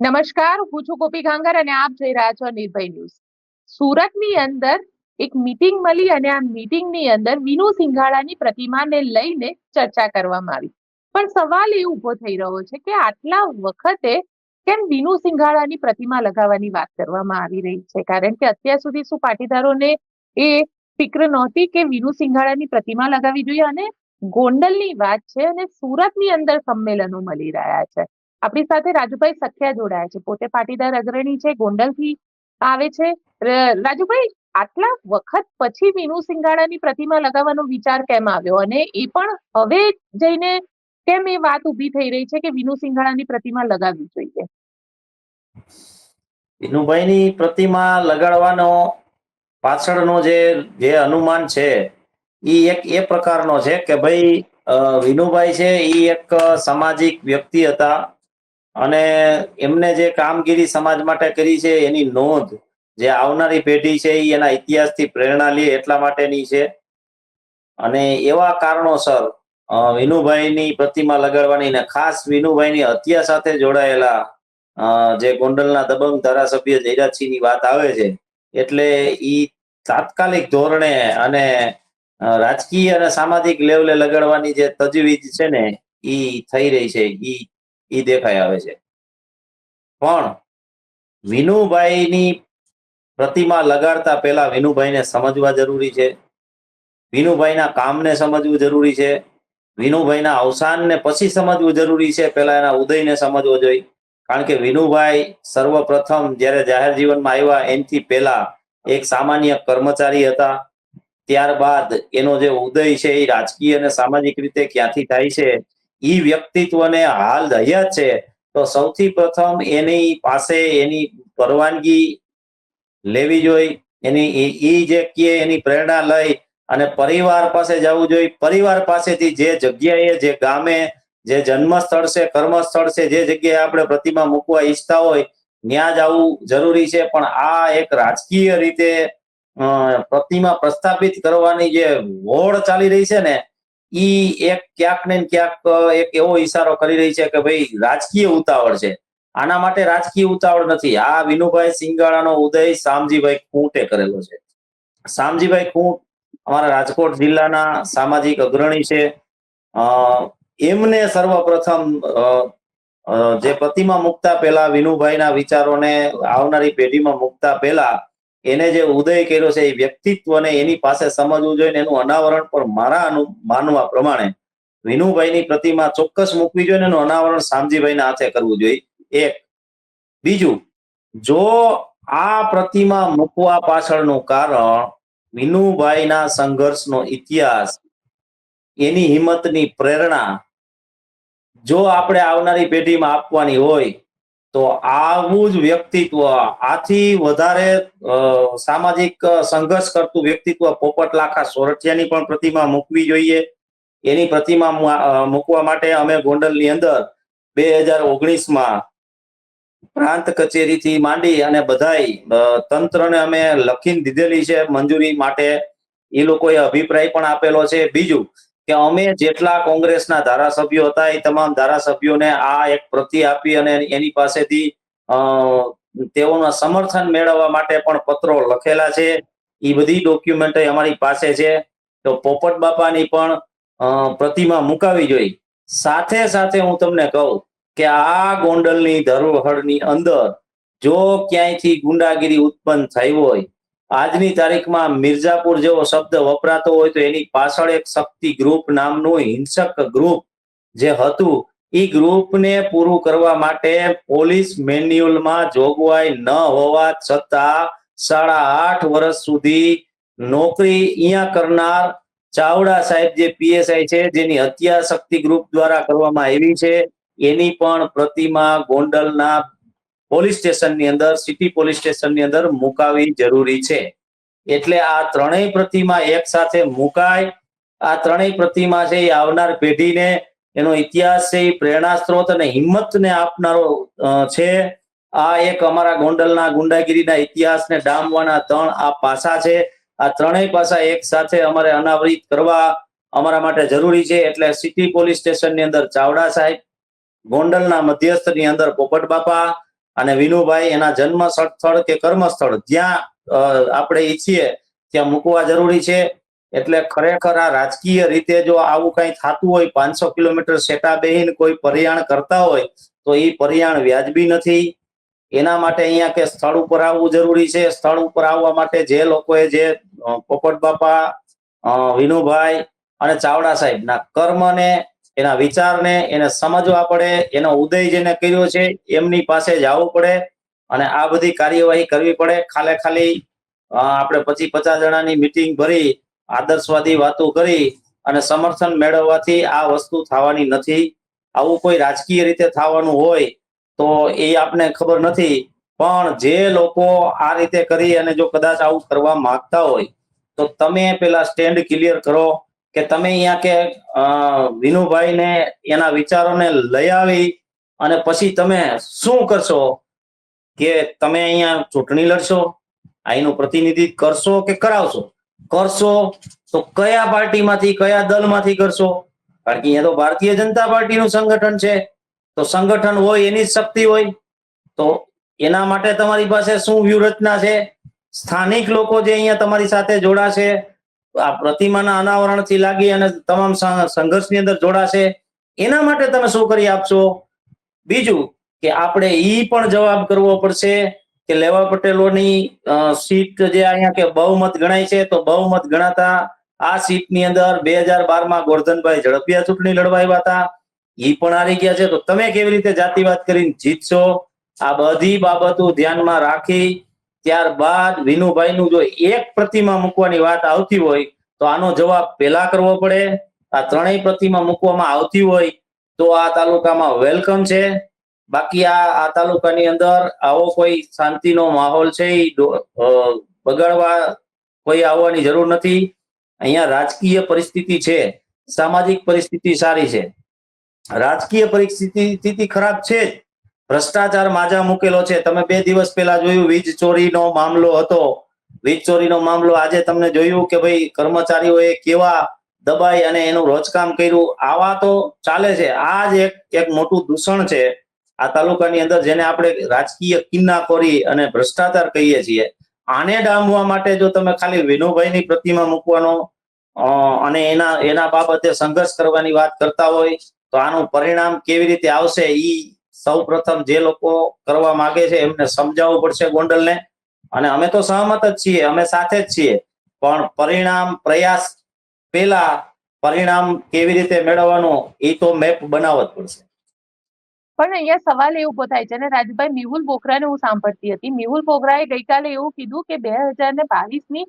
નમસ્કાર, હું છું ગોપી ગાંગર અને આપ જોઈ રહ્યા છો નિર્ભય ન્યૂઝ. સુરતની અંદર એક મીટિંગ મળી અને આ મીટિંગની અંદર વિનુ સિંઘાડાની પ્રતિમાને લઈને ચર્ચા કરવામાં આવી. પણ સવાલ એ ઊભો થઈ રહ્યો છે કે આટલા વખતે કેમ વિનુ સિંઘાડાની પ્રતિમા લગાવવાની વાત કરવામાં આવી રહી છે? કારણ કે અત્યાર સુધી શું પાટીદારોને એ ફિક્ર નહોતી કે વિનુ સિંઘાડાની પ્રતિમા લગાવવી જોઈએ? અને ગોંડલની વાત છે અને સુરતની અંદર સંમેલનો મળી રહ્યા છે. આપણી સાથે રાજુભાઈ સખ્યા જોડાયા છે. પોતે પાટીદાર અગ્રણી છે, ગોંડલથી આવે છે. રાજુભાઈ, આટલા વખત પછી વિનુ સિંગાડાની પ્રતિમા લગાવવાનો વિચાર કેમ આવ્યો? અને એ પણ હવે જઈને કેમ એ વાત ઊભી થઈ રહી છે કે વિનુ સિંઘાડાની પ્રતિમા લગાવવી જોઈએ? વિનુભાઈની પ્રતિમા લગાડવાનો પાછળનો જે જે અનુમાન છે, એ એક એ પ્રકારનો છે કે ભાઈ વિનુભાઈ છે, એ એક સામાજિક વ્યક્તિ હતા. અને એમને જે કામગીરી સમાજ માટે કરી છે, એની નોંધ જે આવનારી પેઢી છે એ એના ઇતિહાસથી પ્રેરણા લે એટલા માટેની છે. અને એવા કારણોસર વિનુભાઈની પ્રતિમા લગાડવાની ને ખાસ વિનુભાઈની હત્યા સાથે જોડાયેલા જે ગોંડલના દબંગ ધારાસભ્ય જયરાજસિંહની વાત આવે છે, એટલે ઈ તાત્કાલિક ધોરણે અને રાજકીય અને સામાજિક લેવલે લગાડવાની જે તજવીજ છે ને, ઈ થઈ રહી છે. ઈ ઈ દેખાઈ આવે છે. પણ વિનુભાઈની પ્રતિમા લગાડતા પહેલા વિનુભાઈને સમજવા જરૂરી છે. વિનુભાઈના કામને સમજવું જરૂરી છે. વિનુભાઈના અવસાનને પછી સમજવું જરૂરી છે. પહેલા એના ઉદયને સમજવો જોઈએ. કારણ કે વિનુભાઈ સર્વપ્રથમ જ્યારે જાહેર જીવનમાં આવ્યા, એનથી પહેલા એક સામાન્ય કર્મચારી હતા. ત્યારબાદ એનો જે ઉદય છે, એ રાજકીય અને સામાજિક રીતે ક્યાંથી થાય છે ઈ વ્યક્તિત્વને હાલ હયાત છે, તો સૌથી પ્રથમ એની પાસે એની પરવાનગી લેવી જોઈએ એની ઈ જે કે એની પ્રેરણા લઈ અને પરિવાર પાસે જવું જોઈએ પરિવાર પાસેથી જે જગ્યાએ, જે ગામે, જે જન્મ સ્થળ છે કર્મ સ્થળ છે, જે જગ્યાએ આપણે પ્રતિમા મૂકવા ઈચ્છતા હોય, ત્યાં જવું જરૂરી છે. પણ આ એક રાજકીય રીતે પ્રતિમા પ્રસ્થાપિત કરવાની જે હોડ ચાલી રહી છે ને ઈ એક ક્યાંક ને ક્યાંક એક એવો ઈશારો કરી રહી છે કે ભાઈ રાજકીય ઉતાવળ છે. આના માટે રાજકીય ઉતાવળ નથી. આ વિનુભાઈ સિંગાળાનો ઉદય શામજીભાઈ ખૂંટે કરેલો છે. શામજીભાઈ ખૂંટ અમારા રાજકોટ જિલ્લાના સામાજિક અગ્રણી છે. એમને સર્વપ્રથમ જે પ્રતિમા મુકતા પહેલા વિનુભાઈના વિચારોને આવનારી પેઢીમાં મુકતા પહેલા એને જે ઉદય કર્યો છે એ વ્યક્તિત્વને એની પાસે સમજવું જોઈએ એનું અનાવરણ પણ મારા માનવા પ્રમાણે વિનુભાઈની પ્રતિમા ચોક્કસ મૂકવી જોઈએ ને એનું અનાવરણ શામજીભાઈના હાથે કરવું જોઈએ. એક. બીજું, જો આ પ્રતિમા મૂકવા પાછળનું કારણ વિનુભાઈના સંઘર્ષનો ઇતિહાસ, એની હિંમતની પ્રેરણા, જો આપણે આવનારી પેઢીમાં આપવાની હોય તો આવું જ વ્યક્તિત્વ, આથી વધારે સામાજિક સંઘર્ષ કરતું વ્યક્તિત્વ પોપટ લાખા સોરઠિયાની પણ પ્રતિમા મૂકવી જોઈએ. એની પ્રતિમા મૂકવા માટે અમે ગોંડલની અંદર બે હજાર ઓગણીસમાં પ્રાંત કચેરીથી માંડી અને બધાય તંત્રને અમે લખીને દીધેલી છે મંજૂરી માટે. એ લોકોએ અભિપ્રાય પણ આપેલો છે. બીજું કે અમે જેટલા કોંગ્રેસના ધારાસભ્યો હતા, એ તમામ ધારાસભ્યોને આ એક પ્રતિ આપી અને એની પાસેથી તેઓના સમર્થન મેળવવા માટે પણ પત્રો લખેલા છે. એ બધી ડોક્યુમેન્ટ અમારી પાસે છે. તો પોપટ બાપાની પણ પ્રતિમા મુકાવી જોઈએ સાથે સાથે હું તમને કહું કે આ ગોંડલની ધરોહરની અંદર જો ક્યાંયથી ગુંડાગીરી ઉત્પન્ન થઈ હોય આજની તારીખમાં મિર્ઝાપુર જેવો શબ્દ વપરાતો હોય તો એની પાછળ એક શક્તિ ગ્રુપ નામનું હિંસક ગ્રુપ જે હતું એ ગ્રુપને પૂરું કરવા માટે પોલીસ મેન્યુઅલમાં જોગવાઈ ન હોવા છતાં સાડા આઠ વર્ષ સુધી નોકરી અહીંયા કરનાર ચાવડા સાહેબ જે પીએસઆઈ છે, જેની હત્યા શક્તિ ગ્રુપ દ્વારા કરવામાં આવી છે, એની પણ પ્રતિમા ગોંડલના પોલીસ સ્ટેશનની અંદર, સિટી પોલીસ સ્ટેશનની અંદર મુકાવી જરૂરી છે. એટલે આ ત્રણેય પ્રતિમા એક સાથે મુકાય. આ ત્રણેય પ્રતિમા છે એ આવનાર પેઢીને એનો ઇતિહાસ છે એ પ્રેરણા સ્ત્રોત અને હિંમતને આપનારો છે. આ એક અમારા ગોંડલના ગુંડાગીરીના ઇતિહાસને ડામવાના ત્રણ આ પાસા છે. આ ત્રણેય પાસા એક સાથે અમારે અનાવરિત કરવા અમારા માટે જરૂરી છે. એટલે સિટી પોલીસ સ્ટેશનની અંદર ચાવડા સાહેબ, ગોંડલના મધ્યસ્થની અંદર પોપટ બાપા અને વિનુભાઈ એના જન્મ સ્થળ કે કર્મ સ્થળ, જ્યાં આપણે ઈચ્છીએ, ત્યાં મૂકવા જરૂરી છે. એટલે ખરેખર આ રાજકીય રીતે જો આવું કઈ થતું હોય, પાંચસો કિલોમીટર સેટા બેહીને કોઈ પરિયાણ કરતા હોય, તો એ પરિયાણ વ્યાજબી નથી. એના માટે અહીંયા કે સ્થળ ઉપર આવવું જરૂરી છે. સ્થળ ઉપર આવવા માટે જે લોકોએ જે પોપટ બાપા વિનુભાઈ અને ચાવડા સાહેબના કર્મને એના વિચારને, એને સમજવા પડે, એનો ઉદય જેને કર્યો છે, એમની પાસે જવું પડે અને આ બધી કાર્યવાહી કરવી પડે. ખાલે ખાલી આપણે પચીસ પચાસ જણાની મિટિંગ ભરી, આદર્શવાદી વાતો કરી અને સમર્થન મેળવવાથી આ વસ્તુ થવાની નથી. આવું કોઈ રાજકીય રીતે થવાનું હોય તો એ આપને ખબર નથી. પણ જે લોકો આ રીતે કરી અને જો કદાચ આવું કરવા માંગતા હોય, તો તમે પેલા સ્ટેન્ડ ક્લિયર કરો. કે તમે અહીંયા કે વિનુભાઈને એના વિચારોને લઈ આવી અને પછી તમે શું કરશો? કે તમે અહીંયા ચૂંટણી લડશો અહીંનું પ્રતિનિધિત્વ કરશો કે કરાવશો? કરશો તો કયા પાર્ટીમાંથી, કયા દલમાંથી કરશો? કારણ કે અહીંયા તો ભારતીય જનતા પાર્ટીનું સંગઠન છે. તો સંગઠન હોય, એની શક્તિ હોય. તો એના માટે તમારી પાસે શું વ્યૂહરચના છે? સ્થાનિક લોકો જે અહીંયા તમારી સાથે જોડાશે આ પ્રતિમાના અનાવરણથી લાગી અને તમામ સંઘર્ષની અંદર જોડાશે. એના માટે તમે શું કરી આપશો? બીજું કે આપણે ઈ પણ જવાબ કરવો પડશે કે લેવા પટેલોની સીટ જે અહીંયા કે બહુમત ગણાય છે તો બહુમત ગણાતા આ સીટની અંદર બે હજાર બારમાં ગોરધનભાઈ ઝડપિયા ચૂંટણી લડવા આવ્યા હતા. એ પણ હારી ગયા છે. તો તમે કેવી રીતે જાતિવાદ કરીને જીતશો? આ બધી બાબતો ધ્યાનમાં રાખી ત્યારબાદ વિનુભાઈનું જો એક પ્રતિમા મૂકવાની વાત આવતી હોય, તો આનો જવાબ પેલા કરવો પડે. આ ત્રણેય પ્રતિમા મૂકવામાં આવતી હોય, તો આ તાલુકામાં વેલકમ છે. બાકી આ આ તાલુકાની અંદર આવો કોઈ શાંતિનો માહોલ છે બગાડવા કોઈ આવવાની જરૂર નથી. અહીંયા રાજકીય પરિસ્થિતિ છે, સામાજિક પરિસ્થિતિ સારી છે. રાજકીય પરિસ્થિતિ સ્થિતિ ખરાબ છે જ. ભ્રષ્ટાચાર માજા મૂકેલો છે. તમે બે દિવસ પહેલા જોયું, વીજ ચોરીનો મામલો હતો. વીજ ચોરીનો મામલો આજે તમને જોયું કે ભાઈ કર્મચારીઓએ કેવા દબાઈ અને એનું રોજકામ કર્યું. આવા તો ચાલે છે. આ જ એક એક મોટું દૂષણ છે. આ તાલુકાની અંદર જેને આપણે રાજકીય કિન્નાખોરી અને ભ્રષ્ટાચાર કહીએ છીએ. આને ડામવા માટે જો તમે ખાલી વિનુભાઈની પ્રતિમા મૂકવાનો અને એના એના બાબતે સંઘર્ષ કરવાની વાત કરતા હોય, તો આનું પરિણામ કેવી રીતે આવશે, ઈ સૌ પ્રથમ જે લોકો કરવા માંગે છે એમને સમજાવવું પડશે ગોંડલને. અને અમે તો સહમત જ છીએ, અમે સાથે જ છીએ. પણ પરિણામ, પ્રયાસ પેલા પરિણામ કેવી રીતે મેળવવાનું એ તો મેપ બનાવવો જ પડશે. પણ અહીંયા સવાલ એ ઊભો થાય છે અને રાજભાઈ, મેહુલ બોકરાને હું સાંભળતી હતી. મેહુલ બોકરાએ ગઈકાલે એવું કીધું કે બે હજાર ને બાવીસની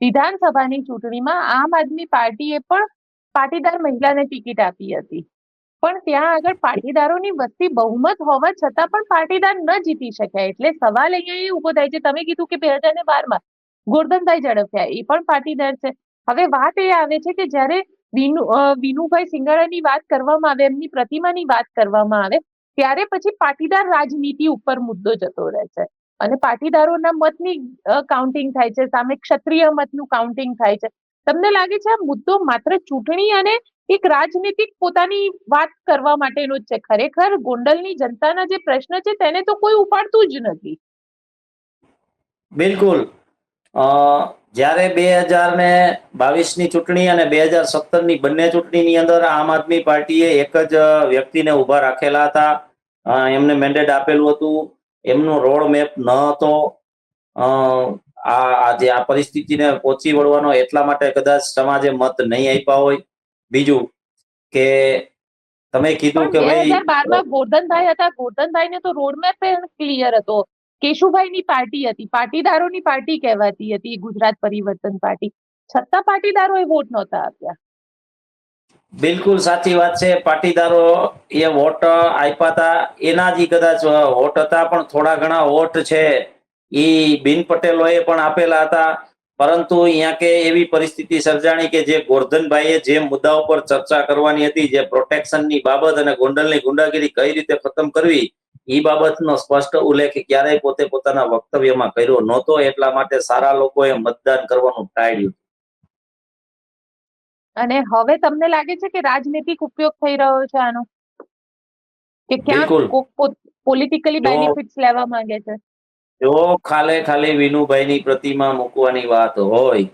વિધાનસભાની ચૂંટણીમાં આમ આદમી પાર્ટીએ પણ પાટીદાર મહિલાને ટિકિટ આપી હતી. પણ ત્યાં આગળ પાટીદારોની વસ્તી બહુમત હોવા છતાં પણ પાટીદાર ન જીતી શક્યા. એટલે સવાલ અહીંયા એ ઊભો થાય છે, તમે કીધું કે બે હજાર ને બારમાં ગોરધનભાઈ ઝડપ્યા એ પણ પાટીદાર છે. હવે વાત એ આવે છે કે જ્યારે વિનુ વિનુભાઈ સિંગાળાની વાત કરવામાં આવે, એમની પ્રતિમાની વાત કરવામાં આવે, ત્યારે પછી પાટીદાર રાજનીતિ ઉપર મુદ્દો જતો રહે છે. અને પાટીદારોના મતની કાઉન્ટિંગ થાય છે, સામે ક્ષત્રિય મતનું કાઉન્ટિંગ થાય છે. તમને લાગે છે આ મુદ્દો માત્ર ચૂંટણી અને એક રાજનીતિક પોતાની વાત કરવા માટેનો જ છે. ખરેખર ગોંડલની જનતાના જે પ્રશ્ન છે તેને તો કોઈ ઉપાડતું જ નથી. બિલકુલ. જ્યારે બે હજાર ને બાવીસની ચૂંટણી અને બે હજાર સત્તરની બંને ચૂંટણીની અંદર આમ આદમી પાર્ટીએ એક જ વ્યક્તિને ઊભા રાખેલા હતા. એમને મેન્ડેટ આપેલું હતું. એમનો રોડ મેપ ન હતો. આ જે આ પરિસ્થિતિને પહોંચી વળવાનો એટલા માટે કદાચ સમાજે મત નહીં આપ્યા હોય. બીજું કે તમે કીધું કે ભાઈ હજાર બારમાં ગોરધનભાઈ હતા. ગોરધનભાઈને તો રોડમેપ પણ ક્લિયર હતો. કેશુભાઈની પાર્ટી હતી. પાટીદારોની પાર્ટી કહેવાતી હતી. ગુજરાત પરિવર્તન પાર્ટી. છતાં પાટીદારોએ વોટ નહોતા આપ્યા. બિલકુલ સાચી વાત છે. પાટીદારો એ વોટ આપ્યા હતા. એના જ કદાચ વોટ હતા પણ થોડા ઘણા વોટ છે. એ બિન પટેલોએ પણ આપેલા હતા. પરંતુ અહીંયા કે એવી પરિસ્થિતિ સર્જાણી કે જે ગોરધનભાઈએ જે મુદ્દા ઉપર ચર્ચા કરવાની હતી જે પ્રોટેક્શનની બાબત અને ગોંડલની ગુંડાગીરી કઈ રીતે ખતમ કરવી એ બાબતનો સ્પષ્ટ ઉલ્લેખ ક્યારેય પોતે પોતાના વક્તવ્યમાં કર્યો નહોતો. એટલા માટે સારા લોકોએ મતદાન કરવાનું ટાળ્યું અને હવે તમને લાગે છે કે રાજનીતિક ઉપયોગ થઈ રહ્યો છે આનો? કે પોત- પોલિટિકલી બેનિફિટ્સ લેવા માંગે છે? જો ખાલે ખાલી વિનુભાઈની પ્રતિમા મૂકવાની વાત હોય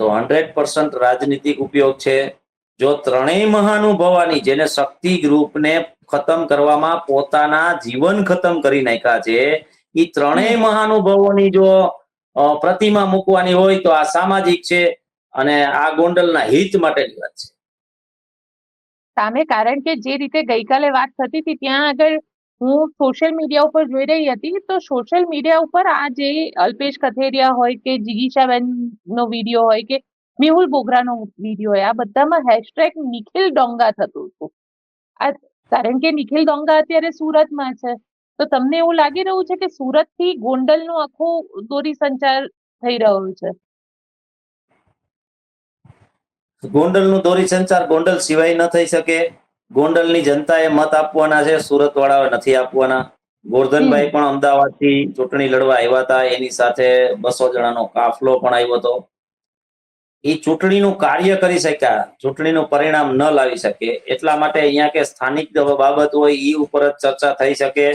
તો હંડ્રેડ પર્સન્ટ રાજનીતિક ઉપયોગ છે. જો ત્રણેય મહાનુભવાની જેને શક્તિ ગ્રુપને ખતમ કરવામાં પોતાના જીવન ખતમ કરી નાખ્યા છે એ ત્રણેય મહાનુભવોની જો પ્રતિમા મૂકવાની હોય તો આ સામાજિક છે અને આ ગોંડલના હિત માટેની વાત છે. સામે કારણ કે જે રીતે ગઈકાલે વાત થતી હતી ત્યાં આગળ હું સોશિયલ મીડિયા ઉપર જોઈ રહી હતી, તો સોશિયલ મીડિયા ઉપર આ જે અલ્પેશ કથેરિયા હોય કે જિગીશાબેન નો વીડિયો હોય કે મેહુલ બોગરાનો વીડિયો હોય, આ બધામાં હેશટેગ નિખિલ ડોંગા થતું હતું. આ કારણ કે નિખિલ ડોંગા અત્યારે સુરતમાં છે, તો તમને એવું લાગી રહ્યું છે કે સુરતથી ગોંડલનો આખો દોરી સંચાર થઈ રહ્યો છે? ગોંડલનું દોરી સંચાર ગોંડલ સિવાય ન થઈ શકે. ગોંડલની જનતાએ મત આપવાના છે સુરત વાળાઓ નથી આપવાના. ગોરધનભાઈ પણ અમદાવાદથી ચૂંટણી લડવા આવ્યા હતા એની સાથે બસો જણાનો કાફલો પણ આવ્યો હતો. એ ચૂંટણીનું કાર્ય કરી શક્યા ચૂંટણીનું પરિણામ ન લાવી શકે. એટલા માટે અહીંયા કે સ્થાનિક બાબત હોય એ ઉપર જ ચર્ચા થઈ શકે.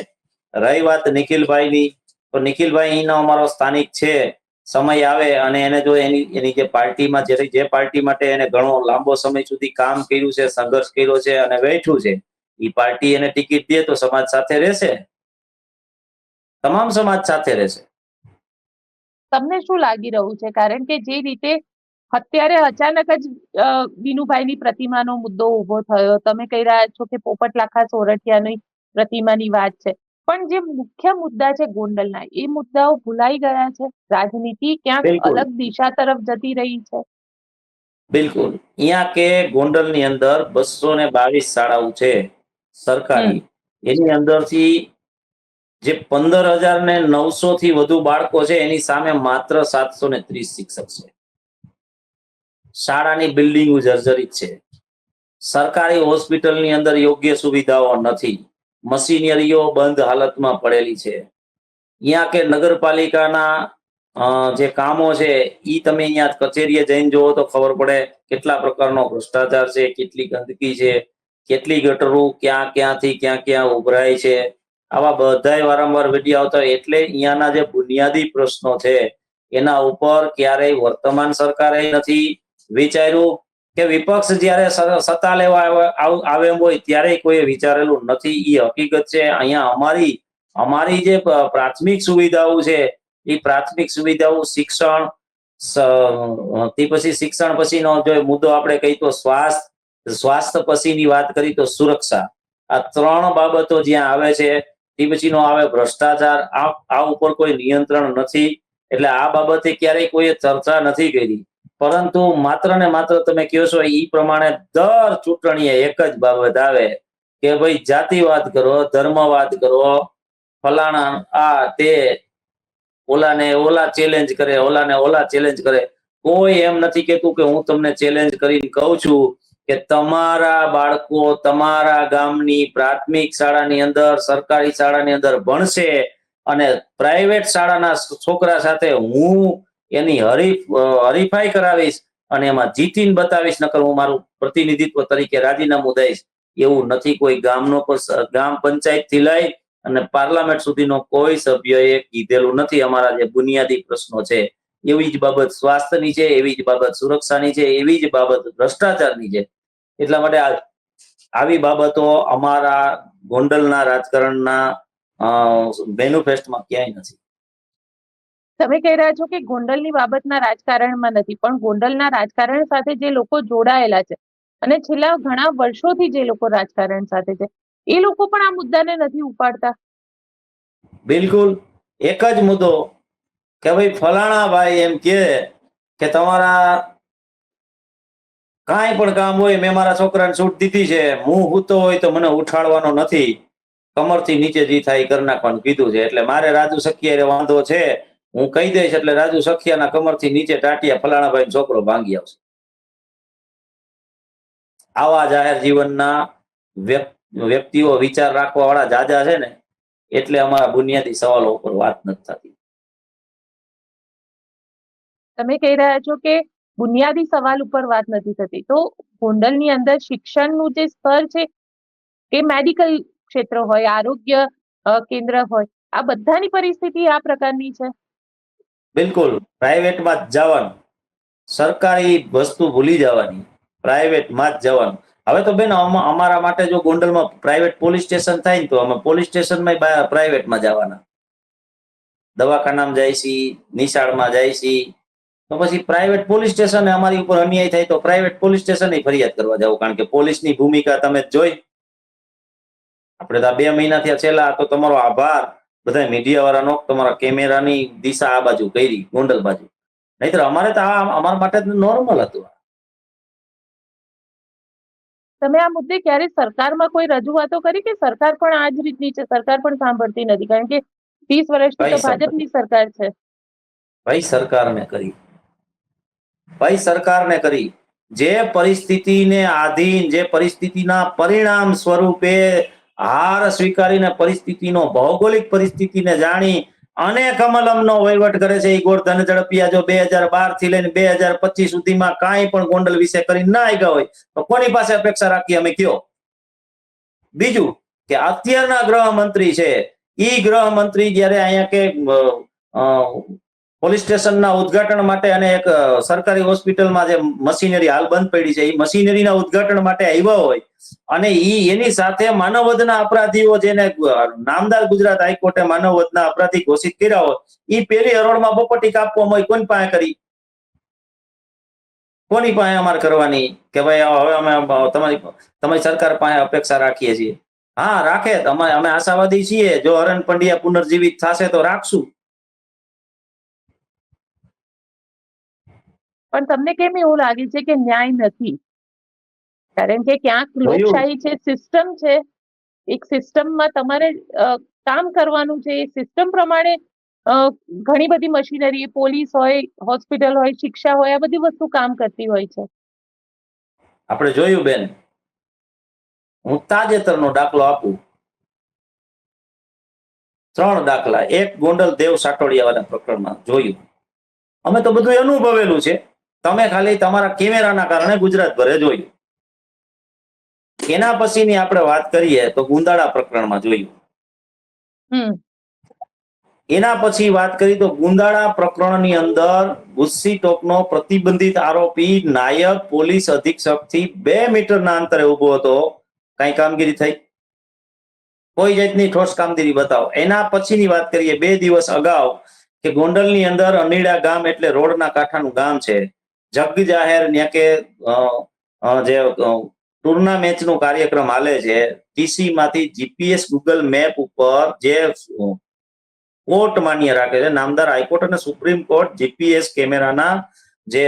રહી વાત નિખિલભાઈની. તો નિખિલભાઈ અહીંનો અમારો સ્થાનિક છે. સમય આવે અને એને જો એની એની જે પાર્ટીમાં, જે જે પાર્ટી માટે એને ઘણો લાંબો સમય સુધી કામ કર્યું છે, સંઘર્ષ કર્યો છે અને વેઠ્યું છે એ પાર્ટી એને ટિકિટ દે તો સમાજ સાથે રહેશે? તમામ સમાજ સાથે રહેશે. તમને શું લાગી રહ્યું છે? કારણ કે જે રીતે અત્યારે અચાનક જ વિનુભાઈની પ્રતિમાનો મુદ્દો ઊભો થયો. તમે કહી રહ્યા છો કે પોપટ લાખા સોરઠિયાની પ્રતિમાની વાત છે. પણ જે મુખ્ય મુદ્દા છે ગોંડલના એ મુદ્દાઓ ભૂલાઈ ગયા છે. રાજનીતિ ક્યાંક અલગ દિશા તરફ જતી રહી છે. બિલકુલ. અહીંયા કે ગોંડલની અંદર બસો ને બાવીસ શાળાઓ છે સરકારી. એની અંદરથી જે પંદર હજાર ને નવસો થી વધુ બાળકો છે એની સામે માત્ર સાતસો ને ત્રીસ શિક્ષક છે. શાળાની બિલ્ડિંગો જર્જરિત છે. સરકારી હોસ્પિટલની અંદર યોગ્ય સુવિધાઓ નથી. મશીનરીઓ બંધ હાલતમાં પડેલી છે. અહીંયા કે નગરપાલિકાના જે કામો છે એ તમે અહીંયા કચેરીએ જઈને જુઓ તો ખબર પડે કેટલા પ્રકારનો ભ્રષ્ટાચાર છે, કેટલી ગંદકી છે, કેટલી ગટરો ક્યાં ક્યાંથી ક્યાં ક્યાં ઉભરાય છે. આવા બધાય વારંવાર વીડિયો આવતા હોય એટલે અહીંયાના જે બુનિયાદી પ્રશ્નો છે, એના ઉપર ક્યારેય વર્તમાન સરકારે નથી વિચાર્યું. કે વિપક્ષ જ્યારે સત્તા લેવા આવે- હોય ત્યારે કોઈ વિચારેલું નથી. એ હકીકત છે, અહીંયા અમારી અમારી જે પ્રાથમિક સુવિધાઓ છે એ પ્રાથમિક સુવિધાઓ શિક્ષણ પછી શિક્ષણ પછીનો જો મુદ્દો આપણે કહી તો સ્વાસ્થ્ય સ્વાસ્થ્ય પછીની વાત કરી તો સુરક્ષા. આ ત્રણ બાબતો જ્યાં આવે છે, તે પછીનો આવે ભ્રષ્ટાચાર. આ ઉપર કોઈ નિયંત્રણ નથી. એટલે આ બાબતે ક્યારેય કોઈએ ચર્ચા નથી કરી. પરંતુ માત્ર ને માત્ર તમે કહો છો એ પ્રમાણે દર ચૂંટણીએ એક જ બાબત આવે કે ભાઈ જાતિવાદ કરો, ધર્મવાદ કરો, ફલાણા આ તે, ઓલાને ઓલા ચેલેન્જ કરે, ઓલાને ઓલા ચેલેન્જ કરે. કોઈ એમ નથી કેતું કે હું તમને ચેલેન્જ કરીને કહું છું કે તમારા બાળકો તમારા ગામની પ્રાથમિક શાળાની અંદર, સરકારી શાળાની અંદર ભણશે અને પ્રાઇવેટ શાળાના છોકરા સાથે હું એની હરીફ હરીફાઈ કરાવીશ અને એમાં જીતીને બતાવીશ, નકર હું મારું પ્રતિનિધિત્વ તરીકે રાજીનામું દઈશ. એવું નથી કોઈ ગામનો પણ ગામ પંચાયતથી લઈ અને પાર્લામેન્ટ સુધીનો કોઈ સભ્યએ કીધેલું નથી. અમારા જે બુનિયાદી પ્રશ્નો છે, એવી જ બાબત સ્વાસ્થ્યની છે, એવી જ બાબત સુરક્ષાની છે, એવી જ બાબત ભ્રષ્ટાચારની છે. એટલા માટે આવી બાબતો અમારા ગોંડલના રાજકારણના મેન્યુફેસ્ટમાં ક્યાંય નથી. તમે કહી રહ્યા છો કે ગોંડલની બાબતના રાજકારણમાં નથી, પણ ગોંડલના રાજકારણ સાથે જે લોકો જોડાયેલા છે અને છેલ્લા ઘણા વર્ષોથી જે લોકો રાજકારણ સાથે છે, એ લોકો પણ આ મુદ્દાને નથી ઉપાડતા. બિલકુલ. એક જ મુદ્દો કે ભાઈ ફલાણા ભાઈ એમ કે કે તમારા કાંઈ પણ કામ હોય, મેં મારા છોકરાને છૂટ દીધી છે, હું હૂતો હોય તો મને ઉઠાડવાનો નથી. કમરથી નીચે જે થાય કરી નાખવાનું કીધું છે, એટલે મારે રાજુ સખિયા વાંધો છે હું કહી દઈશ એટલે રાજુ સખિયાના કમરથી નીચે ટાટિયા ફલાણા ભાઈ છોકરો ભાંગી આવશે. આવા જાહેર જીવનના વ્યક્તિઓ વિચાર રાખવા વાળા જાજા છે ને, એટલે અમારા બુનિયાદી સવાલો ઉપર વાત નથી થતી. તમે કહી રહ્યા છો કે બુનિયાદી સવાલ ઉપર વાત નથી થતી. તો ગોંડલની અંદર શિક્ષણનું જે સ્તર છે કે મેડિકલ ક્ષેત્ર હોય, આરોગ્ય કેન્દ્ર હોય, આ બધાની પરિસ્થિતિ આ પ્રકારની છે? બિલકુલ, પ્રાઇવેટમાં જ જવાનું. સરકારી વસ્તુ ભૂલી જવાની. પ્રાઇવેટમાં જ જવાનું. હવે તો બેન અમ- અમારા માટે જો ગોંડલમાં પ્રાઇવેટ પોલીસ સ્ટેશન થાય ને તો અમે પોલીસ સ્ટેશનમાં પ્રાઇવેટમાં જવાના. દવાખાનામાં જાય છી, નિશાળમાં જાય છી. તો પછી પ્રાઇવેટ પોલીસ સ્ટેશને અમારી ઉપર અન્યાય થાય તો પ્રાઇવેટ પોલીસ સ્ટેશને ફરિયાદ કરવા જાવ કારણ કે પોલીસની ભૂમિકા તમે જોઈ. આપણે તો બે મહિના થયા છેલ્લા, તો તમારો આભાર. બધા મીડિયા વાળાનો તમારા કેમેરાની દિશા આ બાજુ કરી ગોંડલ બાજુ. નહીતર અમારે તો આ અમારા માટે નોર્મલ હતું તમે આ મુદ્દે ક્યારે સરકારમાં કોઈ રજૂઆતો કરી કે સરકાર પણ આ જ રીતની છે સરકાર પણ સાંભળતી નથી? કારણ કે ત્રીસ વર્ષથી તો ભાજપની સરકાર છે. ભાઈ સરકારને કરી. ભાઈ સરકારને કરી. જે પરિસ્થિતિને આધીન જે પરિસ્થિતિના પરિણામ સ્વરૂપે હાર સ્વીકારીને પરિસ્થિતિનો ભૌગોલિક પરિસ્થિતિને જાણી અને કમલમનો વહીવટ કરે છે. એ ગોરધન ઝડપિયા જો બે હજાર બારથી લઈને બે હજાર પચીસ સુધીમાં કાંઈ પણ ગોંડલ વિશે કરી ના આવ્યા હોય, તો કોની પાસે અપેક્ષા રાખીએ અમે કયો? બીજું કે અત્યારના ગૃહમંત્રી છે. ઈ ગૃહમંત્રી જ્યારે અહીંયા કે પોલીસ સ્ટેશનના ઉદ્ઘાટન માટે અને એક સરકારી હોસ્પિટલમાં જે મશીનરી હાલ બંધ પડી છે એ મશીનરીના ઉદ્ઘાટન માટે આવ્યા હોય અને ઈ એની સાથે માનવવધના અપરાધીઓ જેને નામદાર ગુજરાત હાઈકોર્ટે માનવવધના અપરાધી ઘોષિત કર્યા હોય, ઈ પેલી હરોળમાં બપોટી કાપવામાં હોય, કોની પાસે કરી? કોની પાસે અમારે કરવાની કે ભાઈ હવે અમે તમારી તમારી સરકાર પાસે અપેક્ષા રાખીએ છીએ? હા, રાખે, અમે અમે આશાવાદી છીએ, જો હરણ પંડ્યા પુનર્જીવિત થશે તો રાખશું. પણ તમને કેમ એવું લાગે છે કે ન્યાય નથી? કારણ કે ક્યાંક લોકશાહી છે સિસ્ટમ છે એક સિસ્ટમમાં તમારે કામ કરવાનું છે એ સિસ્ટમ પ્રમાણે ઘણી બધી મશીનરી પોલીસ હોય હોસ્પિટલ હોય શિક્ષા હોય આ બધી વસ્તુ કામ કરતી હોય છે. આપણે જોયું બેન હું તાજેતરનો દાખલો આપું. ત્રણ દાખલા એક ગોંડલ દેવ સાટોડિયાવાળા પ્રકરણમાં જોયું. અમે તો બધું અનુભવેલું છે. તમે ખાલી તમારા કેમેરાના કારણે ગુજરાત ભરે જોયું. એના પછીની આપણે વાત કરીએ તો ગુંદાળા પ્રકરણમાં જોયું. એના પછી વાત કરી તો ગુંદાળા પ્રકરણની અંદર ગુસ્સી ટોકનો પ્રતિબંધિત આરોપી નાયબ પોલીસ અધિક્ષકથી બે મીટરના અંતરે ઊભો હતો. કઈ કામગીરી થઈ? કોઈ જાતની ઠોસ કામગીરી બતાવો. એના પછીની વાત કરીએ બે દિવસ અગાઉ કે ગોંડલની અંદર અનીડા ગામ એટલે રોડના કાંઠાનું ગામ છે. જગ જાહેર કે જે ટુર્નામેન્ટનું કાર્યક્રમ હાલે છે ટીસી માંથી જીપીએસ ગૂગલ મેપ ઉપર જે કોર્ટ માન્ય રાખે છે, નામદાર હાઈકોર્ટ અને સુપ્રીમ કોર્ટ જીપીએસ કેમેરાના જે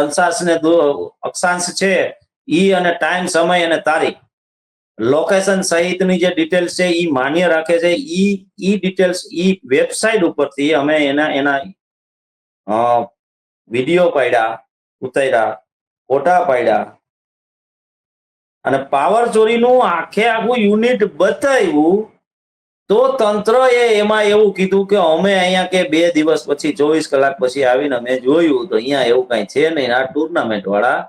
અંશાંશ ને અક્ષાંશ છે, ઈ અને ટાઈમ, સમય અને તારીખ. લોકેશન સહિતની જે ડિટેલ્સ છે, ઈ માન્ય રાખે છે, ઈ ઈ ડિટેલ્સ ઈ વેબસાઇટ ઉપરથી અમે એના એના વીડિયો પાડ્યા, ઉતાર્યા, ફોટા પાડ્યા. અને પાવર ચોરીનું આખે આખું યુનિટ બતાવ્યું, તો તંત્ર એ એમાં એવું કીધું કે અમે અહીંયા કે બે દિવસ પછી, ચોવીસ કલાક પછી આવીને મેં જોયું, તો અહીંયા એવું કઈ છે નહીં. આ ટુર્નામેન્ટ વાળા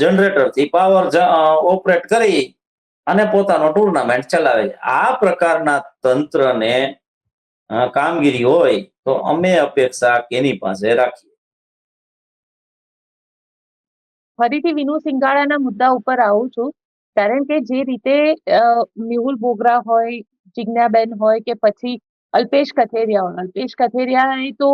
જનરેટરથી પાવર ઓપરેટ કરી અને પોતાનો ટુર્નામેન્ટ ચલાવે. આ પ્રકારના તંત્રને કામગીરી હોય તો અમે અપેક્ષા કેની પાસે રાખીએ? ફરીથી વિનુ સિંગાળાના મુદ્દા ઉપર આવું છું. કારણ કે જે રીતે મેહુલ બોગરા હોય જિજ્ઞાબેન હોય કે પછી અલ્પેશ કથેરિયા હોય. અલ્પેશ કથેરિયાએ તો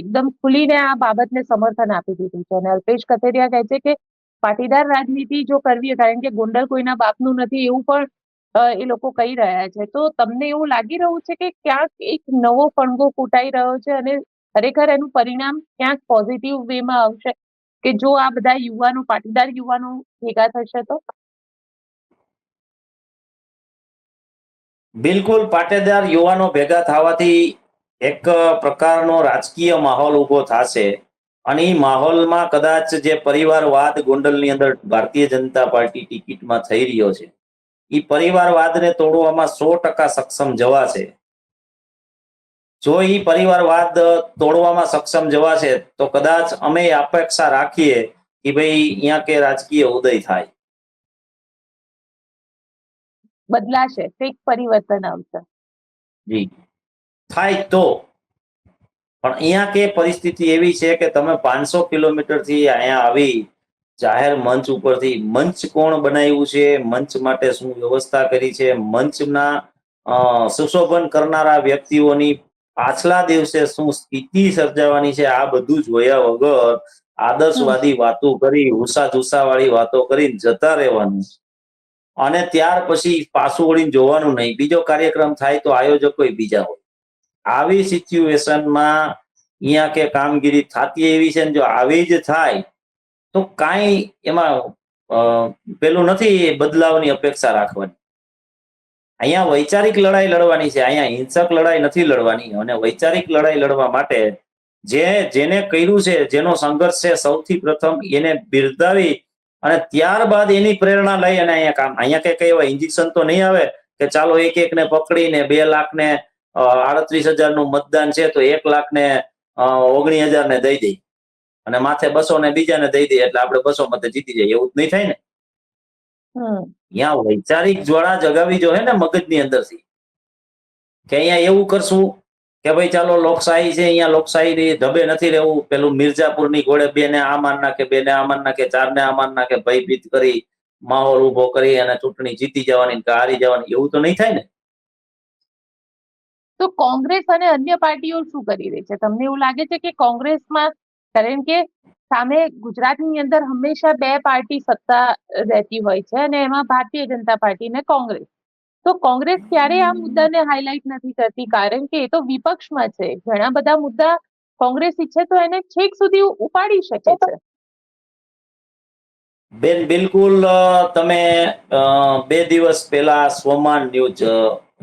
એકદમ ખુલીને આ બાબતને સમર્થન આપી દીધું છે. અને અલ્પેશ કથેરિયા કહે છે કે, પાટીદાર રાજનીતિ જો કરવી હોય, કારણ કે ગોંડલ કોઈના બાપનું નથી, એવું પણ એ લોકો કહી રહ્યા છે. તો તમને એવું લાગી રહ્યું છે કે ક્યાંક એક નવો ફણગો ફૂટાઈ રહ્યો છે અને ખરેખર એનું પરિણામ ક્યાંક પોઝિટિવ વેમાં આવશે? કે જો આ બધા યુવાનો, પાટીદાર યુવાનો ભેગા થશે તો? બિલકુલ. પાટેદાર યુવાનો ભેગા થવાથી એક પ્રકારનો રાજકીય માહોલ ઊભો થશે. અને એ માહોલમાં કદાચ જે પરિવારવાદ ગોંડલની અંદર ભારતીય જનતા પાર્ટી ટિકિટમાં થઈ રહ્યો છે. એ પરિવારવાદને તોડવામાં સો ટકા સક્ષમ જવા છે. જો એ પરિવારવાદ તોડવામાં સક્ષમ જવા છે તો કદાચ અમે અપેક્ષા રાખીએ કે ભાઈ અહીંયા કે રાજકીય ઉદય થાય. બદલાશે કંઈક પરિવર્તન આવશે. જી. થાય તો. પણ અહીંયા કે પરિસ્થિતિ એવી છે કે તમે પાંચસો કિલોમીટરથી અહીંયા આવી જાહેર મંચ ઉપરથી મંચ કોણ બનાવ્યું છે? મંચ માટે શું વ્યવસ્થા કરી છે? મંચના સુશોભન કરનારા વ્યક્તિઓની પાછલા દિવસે શું સ્થિતિ સર્જાવાની છે? આ બધું જોયા વગર આદર્શવાદી વાતો કરી હુસા જુસા વાળી વાતો કરીને જતા રહેવાનું અને ત્યાર પછી પાછું વળીને જોવાનું નહીં. બીજો કાર્યક્રમ થાય તો આયોજકો બીજા હોય. આવી સિચ્યુએશનમાં અહીંયા કે કામગીરી થતી એવી છે ને જો આવી જ થાય તો કાંઈ એમાં પેલું નથી બદલાવની અપેક્ષા રાખવાની. અહીંયા વૈચારિક લડાઈ લડવાની છે, અહીંયા હિંસક લડાઈ નથી લડવાની. અને વૈચારિક લડાઈ લડવા માટે જે, જેને કર્યું છે, જેનો સંઘર્ષ છે, સૌથી પ્રથમ એને બિરદાવી અને ત્યારબાદ એની પ્રેરણા લઈ અને અહીંયા કામ, અહીંયા કઈ કઈ એવા ઇન્જેક્શન તો નહીં આવે કે ચાલો એક એક ને પકડીને બે લાખ ને આડત્રીસ હજારનું મતદાન છે તો એક લાખ ને ઓગણીસ હજાર ને દઈ દઈ અને માથે બસો ને બીજાને દઈ દઈએ એટલે આપણે બસો મતે જીતી જઈએ. એવું જ નહીં થાય ને? અહીંયા વૈચારિક જ્વાળા જગાવી જો ને મગજની અંદરથી. કે અહીંયા એવું કરશું કે ભાઈ ચાલો લોકશાહી છે અહીંયા લોકશાહી ઢબે નથી રહેવું. પેલું મિર્જાપુરની ઘોડે બે ને આ માન નાખે બે ને આ માન નાખે ચાર ને આ માન નાખે ભયભીત કરી માહોલ ઊભો કરી અને ચૂંટણી જીતી જવાની કે હારી જવાની. એવું તો નહીં થાય ને? તો કોંગ્રેસ અને અન્ય પાર્ટીઓ શું કરી રહી છે? તમને એવું લાગે છે કે કોંગ્રેસમાં કારણ કે સામે ગુજરાતની અંદર હંમેશા બે પાર્ટી સત્તા રહેતી હોય છે અને એમાં ભારતીય જનતા પાર્ટી અને કોંગ્રેસ. તો કોંગ્રેસ ક્યારેય આ મુદ્દાને હાઇલાઇટ નથી કરતી? કારણ કે એ તો વિપક્ષમાં છે. ઘણા બધા મુદ્દા કોંગ્રેસ ઈચ્છે તો એને છેક સુધી ઉપાડી શકે છે. બેન બિલકુલ તમે બે દિવસ પહેલા સ્વમાન ન્યૂઝ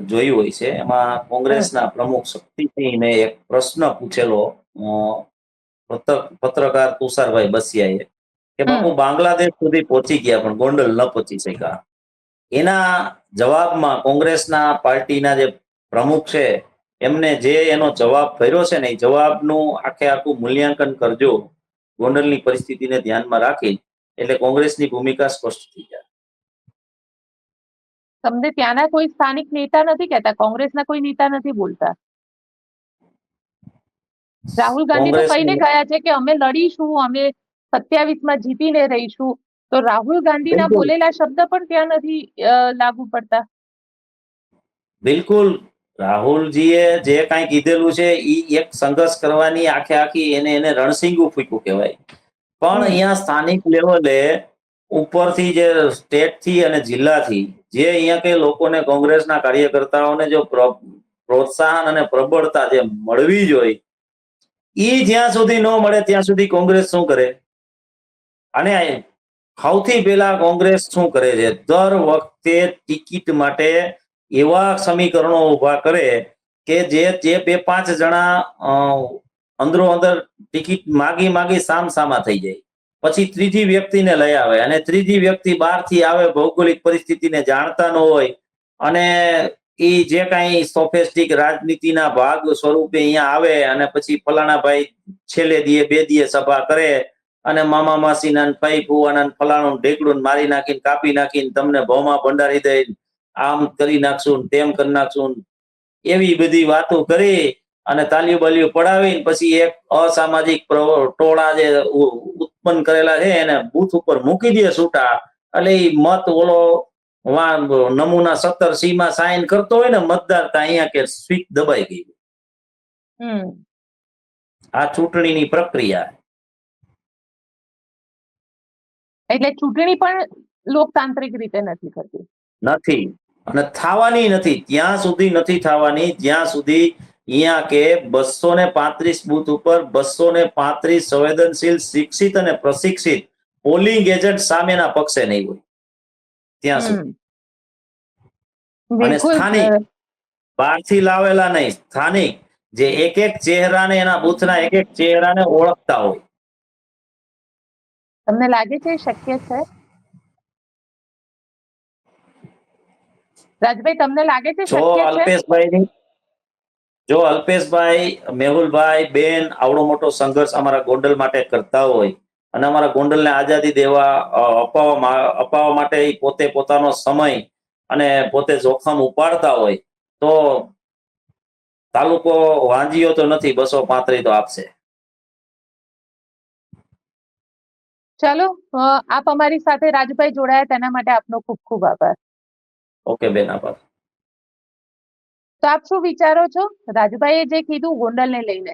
જોયું હોય છે. એમાં કોંગ્રેસના પ્રમુખ શક્તિસિંહને એક પ્રશ્ન પૂછેલો પત્રકાર તુષારભાઈ બસિયાએ કે બાપુ બાંગ્લાદેશ સુધી પહોંચી ગયા પણ ગોંડલ ન પહોંચી શક્યા. એના જવાબમાં કોંગ્રેસના પાર્ટીના જે પ્રમુખ છે એમને જે એનો જવાબ ફેર્યો છે ને એ જવાબનું આખે આખું મૂલ્યાંકન કરજો. ગોંડલની પરિસ્થિતિને ધ્યાનમાં રાખી એટલે કોંગ્રેસની ભૂમિકા સ્પષ્ટ થઈ જાય. તમને ત્યાંના કોઈ સ્થાનિક નેતા નથી કહેતા? કોંગ્રેસના કોઈ નેતા નથી બોલતા? રાહુલ ગાંધી તો કહીને ગયા છે કે અમે લડીશું અમે સત્યાવીસમાં જીતીને રહીશું. તો રાહુલ ગાંધીના બોલેલા શબ્દ પણ ત્યાં નથી લાગુ પડતા. બિલકુલ. રાહુલજીએ જે કાંઈ કીધેલું છે એ એક સંઘર્ષ કરવાની આખે આખી એને એને રણસિંગું ફૂક્યું કહેવાય. પણ અહીંયા સ્થાનિક લેવલે ઉપરથી જે સ્ટેટથી અને જિલ્લાથી જે અહીંયા કે લોકોને કોંગ્રેસના કાર્યકર્તાઓને જો પ્રો- પ્રોત્સાહન અને પ્રબળતા જે મળવી જોઈએ ઈ જ્યાં સુધી ન મળે, ત્યાં સુધી કોંગ્રેસ શું કરે? અને સૌથી પહેલા કોંગ્રેસ શું કરે છે? દર વખતે ટિકિટ માટે એવા સમીકરણો ઊભા કરે કે જે જે બે, પાંચ જણા અંદરો અંદર ટિકિટ માગી માગી સામ સામા થઈ જાય. પછી ત્રીજી વ્યક્તિને લઈ આવે અને ત્રીજી વ્યક્તિ બહારથી આવે, ભૌગોલિક પરિસ્થિતિને જાણતા ન હોય અને એ જે કાંઈ સોફેસ્ટિક રાજનીતિના ભાગ સ્વરૂપે અહીંયા આવે અને પછી ફલાણા ભાઈ છેલ્લે દીએ, બે દીએ સભા કરે અને મામા માસીના ને ફઈ ફુવાના ફલાણું ઢેકડું મારી નાખીને, કાપી નાખીને તમને ભોમાં ભંડારી દઈ આમ કરી નાખશું તેમ કરી નાખશું એવી બધી વાતો કરી અને તાલીઓ બાલીઓ પડાવીને પછી એક અસામાજિક ટોળા જે ઉત્પન્ન કરેલા છે એને બૂથ ઉપર મૂકી દે છૂટા એટલે એ મત ઓલો નમૂના સત્તર સી માં સાઇન કરતો હોય ને મતદાર અહીંયા કે સ્વીચ દબાઈ ગઈ હમ. આ ચૂંટણીની પ્રક્રિયા. એટલે ચૂંટણી પણ લોકતાંત્રિક રીતે નથી થતી. નથી. અને થવાની નથી. ત્યાં સુધી નથી થવાની જ્યાં સુધી અહીંયા કે બસો ને પાંત્રીસ બુથ ઉપર બસો ને પાંત્રીસ સંવેદનશીલ શિક્ષિત અને પ્રશિક્ષિત પોલિંગ એજન્ટ સામેના પક્ષે નહીં હોય. ત્યાં સુધી. અને સ્થાનિક. બહારથી લાવેલા નહીં સ્થાનિક જે એક એક ચહેરાને એના બુથના એક એક ચહેરાને ઓળખતા હોય. તમને લાગે છે શક્ય છે? રાજભાઈ તમને લાગે છે જો અલ્પેશભાઈ જો અલ્પેશભાઈ મેહુલભાઈ બેન આવડો મોટો સંઘર્ષ અમારા ગોંડલ માટે કરતા હોય અને અમારા ગોંડલને આઝાદી દેવા અપાવવા અપાવવા માટે પોતે પોતાનો સમય અને પોતે જોખમ ઉપાડતા હોય તો તાલુકો વાંજીયો તો નથી બસો પાંત્રી તો આપશે. ચાલો આપ અમારી સાથે રાજભાઈ જોડાયા તેના માટે આપનો ખૂબ ખૂબ આભાર. ઓકે બેન આભાર. તો આપ શું વિચારો છો? રાજભાઈએ જે કીધું ગોંડલને લઈને.